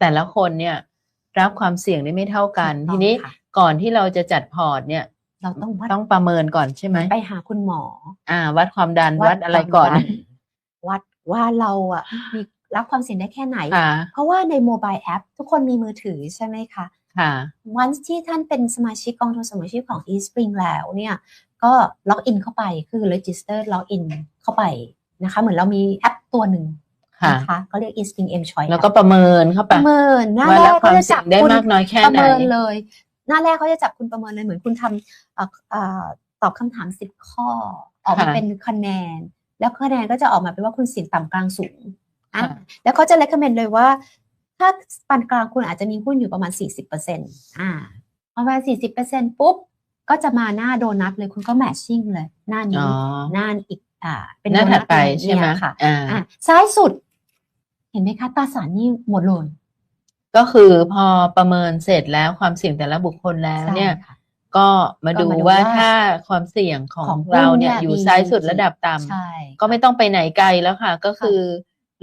แต่ละคนเนี่ยรับความเสี่ยงได้ไม่เท่ากันถูกต้องทีนี้ค่ะก่อนที่เราจะจัดพอร์ตเนี่ย เราต้องวัดต้องประเมินก่อนใช่ไหมไปหาคุณหมอ อ่า วัดความดันวัดอะไรก่อนความดัวัดว่าเราอะมีรับความเสี่ยงได้แค่ไหนค่ะเพราะว่าในโมบายแอป ทุกคนมีมือถือใช่ไหมคะ ค่ะ วันที่ท่านเป็นสมาชิกกองทุนสมาชิกของ eSpring แล้วเนี่ย ก็ล็อกอินเข้าไปคือ register ล็อกอินเข้าไปนะคะ เหมือนเรามีแอปตัวหนึ่งค่ะ นะคะก็เรียก eSpring M Choice แล้วก็ประเมินเข้าไปประเมินหน้าว่าแรรับกควาก็มจะเสี่จัยบงได้คุณมากน้อยแค่ประไหนเมินเลย หน้าแรกเขาจะจับคุณประเมินเลยเหมือนคุณทำเอ่อเอ่อตอบคำถามสิบข้อ ออกมาค่ะเป็นคะแนน แล้วคะแนนก็จะออกมาเป็นว่าคุณเสี่ยงต่ำกลางสูงอะค่ะแล้วเขาจะ recommend เลยว่า ถ้าปานกลางคุณอาจจะมีหุ้นอยู่ประมาณ 40%อ่าประมาณ40%ปุ๊บก็จะมาหน้าโดนัทเลยคุณก็ matching เลย หน้าอ๋นี้อหน้าอีกอ่า เป็นหน้าโดถันัดทไปเลยใช่ไหมเนี่ยค่ะอ่าอะซ้ายสุดเห็นไหมคะตราสารนี่หมดเลยก็คือพอประเมินเสร็จแล้วความเสี่ยงแต่ละบุคคลแล้วใช่เนี่ยค่ะก็มาก็ดูมาดูว่าว่าถ้าความเสี่ยงของของหุ้นเราเนี่ยเนี่ยอยู่มีซ้ายสุดระดับต่ำใช่ก็ไม่ต้องไปไหนไกลแล้วค่ะ ก็คือ